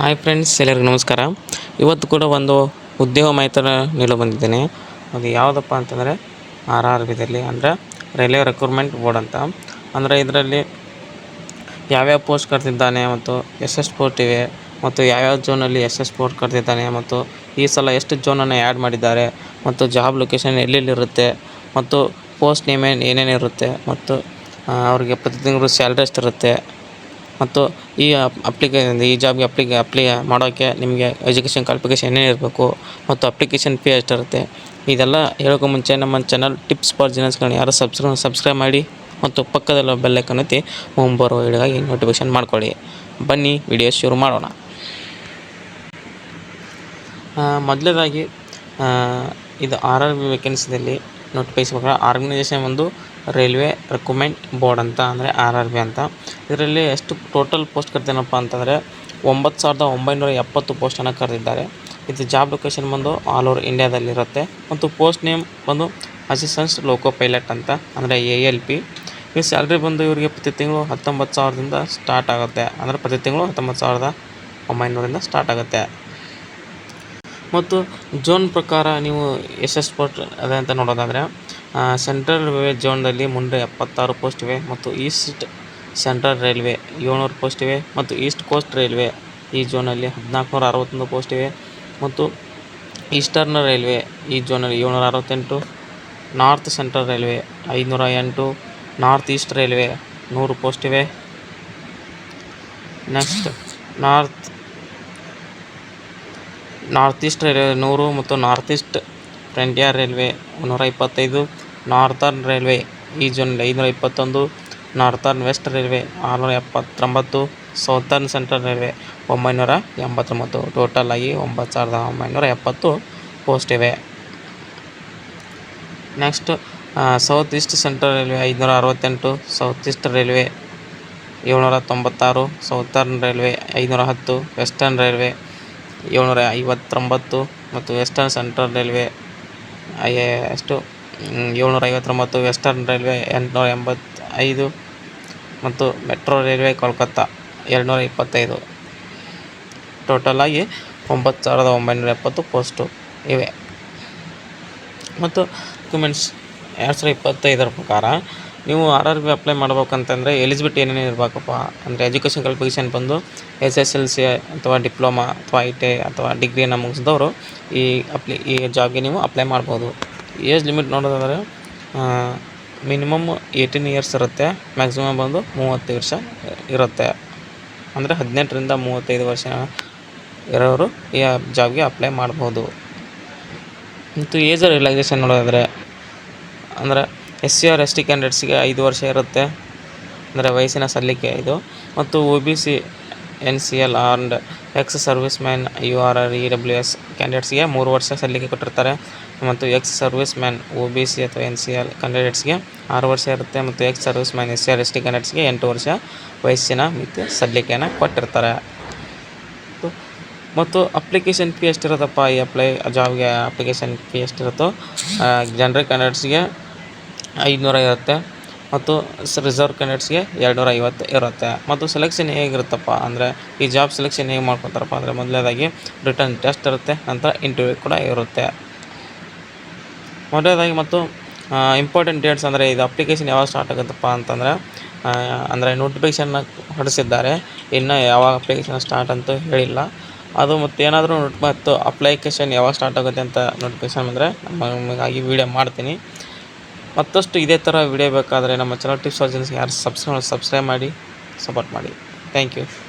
Hi friends, ಎಲ್ಲರಿಗೂ ನಮಸ್ಕಾರ. ಇವತ್ತು ಕೂಡ ಒಂದು ಉದ್ಯೋಗ ಮೈತ್ರ ನೀಡಲು ಬಂದಿದ್ದೇನೆ. ಅದು ಯಾವುದಪ್ಪ ಅಂತಂದರೆ ಆರ್ ಆರ್ ಬಿದಲ್ಲಿ, ಅಂದರೆ ರೈಲ್ವೆ ರೆಕ್ರೂಟ್ಮೆಂಟ್ ಬೋರ್ಡ್ ಅಂತ. ಅಂದರೆ ಇದರಲ್ಲಿ ಯಾವ್ಯಾವ ಪೋಸ್ಟ್ ಕರೆದಿದ್ದಾನೆ ಮತ್ತು ಎಷ್ಟೆಷ್ಟು ಪೋಸ್ಟ್ ಇವೆ ಮತ್ತು ಯಾವ್ಯಾವ ಝೋನಲ್ಲಿ ಎಸ್ ಪೋಸ್ಟ್ ಕರೆದಿದ್ದಾನೆ ಮತ್ತು ಈ ಸಲ ಎಷ್ಟು ಝೋನನ್ನು ಆ್ಯಡ್ ಮಾಡಿದ್ದಾರೆ ಮತ್ತು ಜಾಬ್ ಲೊಕೇಶನ್ ಎಲ್ಲೆಲ್ಲಿರುತ್ತೆ ಮತ್ತು ಪೋಸ್ಟ್ ನೇಮ್ ಏನೇನಿರುತ್ತೆ ಮತ್ತು ಅವರಿಗೆ ತಿಂಗಳು ಸ್ಯಾಲ್ರಿ ಎಷ್ಟಿರುತ್ತೆ ಮತ್ತು ಈ ಅಪ್ಲಿಕೇ ಈ ಜಾಬ್ಗೆ ಅಪ್ಲಿಕೆ ಅಪ್ಲೈ ಮಾಡೋಕ್ಕೆ ನಿಮಗೆ ಎಜುಕೇಷನ್ ಕ್ವಾಲಿಫಿಕೇಷನ್ ಏನೇನು ಇರಬೇಕು ಮತ್ತು ಅಪ್ಲಿಕೇಶನ್ ಫೀ ಎಷ್ಟಿರುತ್ತೆ ಇದೆಲ್ಲ ಹೇಳೋಕ್ಕೂ ಮುಂಚೆ ನಮ್ಮ ಚಾನಲ್ ಟಿಪ್ಸ್ ಫಾರ್ ಜಿನಸ್ಗಳನ್ನ ಯಾರು ಸಬ್ಸ್ಕ್ರೈ ಸಬ್ಸ್ಕ್ರೈಬ್ ಮಾಡಿ ಮತ್ತು ಪಕ್ಕದಲ್ಲ ಬೆಲ್ಲೈಕನ್ ಒತ್ತಿ ಮುಂಬರುವ ವಿಡಿಯೋಗಾಗಿ ನೋಟಿಫಿಕೇಷನ್ ಮಾಡ್ಕೊಳ್ಳಿ. ಬನ್ನಿ, ವಿಡಿಯೋ ಶುರು ಮಾಡೋಣ. ಮೊದಲನೇದಾಗಿ ಇದು ಆರ್ ಆರ್ ಬಿ ವೇಕೆನ್ಸಿದಲ್ಲಿ ನೋಟಿಫೈಸ್ ಬೇಕಾದ್ರೆ ಆರ್ಗನೈಸೇಷನ್ ಒಂದು ರೈಲ್ವೆ ರಿಕ್ರೂಟ್ಮೆಂಟ್ ಬೋರ್ಡ್ ಅಂತ, ಅಂದರೆ ಆರ್ ಆರ್ ಬಿ ಅಂತ. ಇದರಲ್ಲಿ ಎಷ್ಟು ಟೋಟಲ್ ಪೋಸ್ಟ್ ಕರೆದೇನಪ್ಪ ಅಂತಂದರೆ ಒಂಬತ್ತು ಸಾವಿರದ ಒಂಬೈನೂರ ಎಪ್ಪತ್ತು ಪೋಸ್ಟನ್ನು ಕರೆದಿದ್ದಾರೆ. ಇದು ಜಾಬ್ ಲೊಕೇಶನ್ ಬಂದು ಆಲ್ ಓವರ್ ಇಂಡಿಯಾದಲ್ಲಿರುತ್ತೆ. ಮತ್ತು ಪೋಸ್ಟ್ ನೇಮ್ ಬಂದು ಅಸಿಸ್ಟೆನ್ಸ್ ಲೋಕೋ ಪೈಲಟ್ ಅಂತ, ಅಂದರೆ ಎ ಎಲ್ ಪಿ. ಈ ಸ್ಯಾಲ್ರಿ ಬಂದು ಇವರಿಗೆ ಪ್ರತಿ ತಿಂಗಳು ಹತ್ತೊಂಬತ್ತು ಸಾವಿರದಿಂದ ಸ್ಟಾರ್ಟ್ ಆಗುತ್ತೆ. ಅಂದರೆ ಪ್ರತಿ ತಿಂಗಳು ಹತ್ತೊಂಬತ್ತು ಸಾವಿರದ ಒಂಬೈನೂರಿಂದ ಸ್ಟಾರ್ಟ್ ಆಗುತ್ತೆ. ಮತ್ತು ಜೋನ್ ಪ್ರಕಾರ ನೀವು ಎಷ್ಟೆಷ್ಟು ಪೋಸ್ಟ್ ಅದೇ ಅಂತ ನೋಡೋದಾದರೆ ಸೆಂಟ್ರಲ್ ರೈಲ್ವೆ ಝೋನ್ದಲ್ಲಿ ಮುಂದೆ ಎಪ್ಪತ್ತಾರು ಪೋಸ್ಟ್ ಇವೆ ಮತ್ತು ಈಸ್ಟ್ ಸೆಂಟ್ರಲ್ ರೈಲ್ವೆ ಏಳ್ನೂರು ಪೋಸ್ಟ್ ಇವೆ ಮತ್ತು ಈಸ್ಟ್ ಕೋಸ್ಟ್ ರೈಲ್ವೆ ಈ ಝೋನಲ್ಲಿ ಹದಿನಾಲ್ಕುನೂರ ಅರವತ್ತೊಂದು ಪೋಸ್ಟ್ ಇವೆ ಮತ್ತು ಈಸ್ಟರ್ನ್ ರೈಲ್ವೆ ಈ ಝೋನಲ್ಲಿ ಏಳ್ನೂರ ಅರವತ್ತೆಂಟು, ನಾರ್ತ್ ಸೆಂಟ್ರಲ್ ರೈಲ್ವೆ ಐದುನೂರ ಎಂಟು, ನಾರ್ತ್ ಈಸ್ಟ್ ರೈಲ್ವೆ ನೂರು ಪೋಸ್ಟ್ ಇವೆ. Next north north east railway ನೂರು ಮತ್ತು ನಾರ್ತ್ ಈಸ್ಟ್ ಫ್ರಂಟಿಯರ್ ರೈಲ್ವೆ ಮುನ್ನೂರ ಇಪ್ಪತ್ತೈದು ನಾರ್ತರ್ನ್ ರೈಲ್ವೆ ಈ ಜೂನ್ ಐನೂರ ಇಪ್ಪತ್ತೊಂದು ನಾರ್ಥರ್ನ್ ವೆಸ್ಟ್ ರೈಲ್ವೆ ಆರುನೂರ ಎಪ್ಪತ್ತೊಂಬತ್ತು ಸೌತರ್ನ್ ಸೆಂಟ್ರಲ್ ರೈಲ್ವೆ ಒಂಬೈನೂರ ಎಂಬತ್ತೊಂಬತ್ತು ಟೋಟಲ್ ಆಗಿ ಒಂಬತ್ತು ಸಾವಿರದ ಒಂಬೈನೂರ ಎಪ್ಪತ್ತು ಪೋಸ್ಟ್ ಇವೆ. Next south east central railway ಐದುನೂರ ಅರವತ್ತೆಂಟು ಸೌತ್ ಈಸ್ಟ್ ರೈಲ್ವೆ ಏಳ್ನೂರ ತೊಂಬತ್ತಾರು ಸೌತರ್ನ್ ರೈಲ್ವೆ ಐನೂರ ಹತ್ತು ವೆಸ್ಟರ್ನ್ ರೈಲ್ವೆ ಏಳ್ನೂರ ಐವತ್ತೊಂಬತ್ತು ಮತ್ತು ವೆಸ್ಟರ್ನ್ ಸೆಂಟ್ರಲ್ ರೈಲ್ವೆ ಎಷ್ಟು ಮ್, ಏಳ್ನೂರ ಐವತ್ತೊಂಬತ್ತು ವೆಸ್ಟರ್ನ್ ರೈಲ್ವೆ ಎಂಟುನೂರ ಎಂಬತ್ತೈದು ಮತ್ತು ಮೆಟ್ರೋ ರೈಲ್ವೆ ಕೋಲ್ಕತ್ತಾ ಎರಡುನೂರ ಇಪ್ಪತ್ತೈದು ಟೋಟಲಾಗಿ ಒಂಬತ್ತು ಸಾವಿರದ ಒಂಬೈನೂರ ಎಪ್ಪತ್ತು ಪೋಸ್ಟು ಇವೆ. ಮತ್ತು ಡಾಕ್ಯುಮೆಂಟ್ಸ್ ಎರಡು ಸಾವಿರದ ಇಪ್ಪತ್ತೈದರ ಪ್ರಕಾರ ನೀವು ಆರ್ ಆರ್ ಬಿ ಅಪ್ಲೈ ಮಾಡ್ಬೇಕಂತಂದರೆ ಎಲಿಜಿಬಿಲಿಟಿ ಏನೇನು ಇರಬೇಕಪ್ಪ? ಅಂದರೆ ಎಜುಕೇಷನ್ ಕ್ವಾಲಿಫಿಕೇಷನ್ ಬಂದು ಎಸ್ ಎಸ್ ಎಲ್ ಸಿ ಅಥವಾ ಡಿಪ್ಲೊಮಾ ಅಥವಾ ಐ ಟಿ ಐ ಅಥವಾ ಡಿಗ್ರಿಯನ್ನು ಮುಗಿಸಿದವರು ಈ ಅಪ್ಲಿ ಈ ಜಾಬ್ಗೆ ನೀವು ಅಪ್ಲೈ ಮಾಡ್ಬೋದು. ಏಜ್ ಲಿಮಿಟ್ ನೋಡೋದಾದರೆ ಮಿನಿಮಮ್ ಏಯ್ಟೀನ್ ಇಯರ್ಸ್ ಇರುತ್ತೆ. ಮ್ಯಾಕ್ಸಿಮಮ್ ಬಂದು ಮೂವತ್ತು ವರ್ಷ ಇರುತ್ತೆ. ಅಂದರೆ ಹದಿನೆಂಟರಿಂದ ಮೂವತ್ತೈದು ವರ್ಷ ಇರೋರು ಈ ಜಾಬ್ಗೆ ಅಪ್ಲೈ ಮಾಡ್ಬೋದು. ಮತ್ತು ಏಜ್ ರಿಲ್ಯಾಕ್ಸೇಷನ್ ನೋಡೋದಾದರೆ, ಅಂದರೆ S C or, S T ಕ್ಯಾಂಡಿಡೇಟ್ಸ್ಗೆ ಐದು ವರ್ಷ ಇರುತ್ತೆ. ಅಂದರೆ ವಯಸ್ಸಿನ ಸಲ್ಲಿಕೆ ಇದು. ಮತ್ತು O B C, N C L and ex service man U R or E W S ಕ್ಯಾಂಡಿಡೇಟ್ಸ್ಗೆ ಮೂರು ವರ್ಷ ಸಲ್ಲಿಕೆ ಕೊಟ್ಟಿರ್ತಾರೆ. ಮತ್ತು ex service man O B C ಅಥವಾ ಎನ್ ಸಿ ಎಲ್ ಕ್ಯಾಂಡಿಡೇಟ್ಸ್ಗೆ ಆರು ವರ್ಷ ಇರುತ್ತೆ. ಮತ್ತು ex service man S C or, S T ಕ್ಯಾಂಡಿಡೇಟ್ಸ್ಗೆ ಎಂಟು ವರ್ಷ ವಯಸ್ಸಿನ ಮಿತಿ ಸಲ್ಲಿಕೆಯನ್ನು ಕೊಟ್ಟಿರ್ತಾರೆ. ಮತ್ತು- ಅಪ್ಲಿಕೇಶನ್ ಫೀ ಎಷ್ಟಿರುತ್ತಪ್ಪ ಈ ಅಪ್ಲೈ, ಜಾಬ್ಗೆ ಅಪ್ಲಿಕೇಶನ್ ಫೀ ಎಷ್ಟಿರುತ್ತೋ ಜನರಲ್ ಕ್ಯಾಂಡಿಡೇಟ್ಸ್ಗೆ ಐದುನೂರ ಇರುತ್ತೆ. ಮತ್ತು ರಿಸರ್ವ್ ಕ್ಯಾಂಡಿಡೇಟ್ಸ್ಗೆ ಎರಡುನೂರ ಐವತ್ತು ಇರುತ್ತೆ. ಮತ್ತು ಸೆಲೆಕ್ಷನ್ ಹೇಗಿರುತ್ತಪ್ಪ ಅಂದರೆ, ಈ ಜಾಬ್ ಸೆಲೆಕ್ಷನ್ ಹೇಗೆ ಮಾಡ್ಕೊತಾರಪ್ಪ ಅಂದರೆ, ಮೊದಲನೇದಾಗಿ ರಿಟರ್ನ್ ಟೆಸ್ಟ್ ಇರುತ್ತೆ, ನಂತರ ಇಂಟರ್ವ್ಯೂ ಕೂಡ ಇರುತ್ತೆ. ಮೊದಲನೇದಾಗಿ ಮತ್ತು ಇಂಪಾರ್ಟೆಂಟ್ ಡೇಟ್ಸ್ ಅಂದರೆ, ಇದು ಅಪ್ಲಿಕೇಶನ್ ಯಾವಾಗ ಸ್ಟಾರ್ಟ್ ಆಗುತ್ತಪ್ಪ ಅಂತಂದರೆ ಅಂದರೆ ನೋಟಿಫಿಕೇಷನ್ನ ಹೊರಡಿಸಿದ್ದಾರೆ ಇನ್ನು ಯಾವಾಗ ಅಪ್ಲಿಕೇಶನ್ ಸ್ಟಾರ್ಟ್ ಅಂತ ಹೇಳಿಲ್ಲ. ಅದು ಮತ್ತು ಏನಾದರೂ ಮತ್ತು ಅಪ್ಲಿಕೇಶನ್ ಯಾವಾಗ ಸ್ಟಾರ್ಟ್ ಆಗುತ್ತೆ ಅಂತ ನೋಟಿಫಿಕೇಶನ್ ಅಂದರೆ ನಮಗಾಗಿ ವೀಡಿಯೋ ಮಾಡ್ತೀನಿ. ಮತ್ತಷ್ಟು ಇದೇ ಥರ ವಿಡಿಯೋ ಬೇಕಾದರೆ ನಮ್ಮ ಚಾನಲ್ ಟಿಪ್ಸ್ ಯಾರು ಸಬ್ಸ್ಕ್ರೈಬ್ ಸಬ್ಸ್ಕ್ರೈಬ್ ಮಾಡಿ ಸಪೋರ್ಟ್ ಮಾಡಿ. Thank you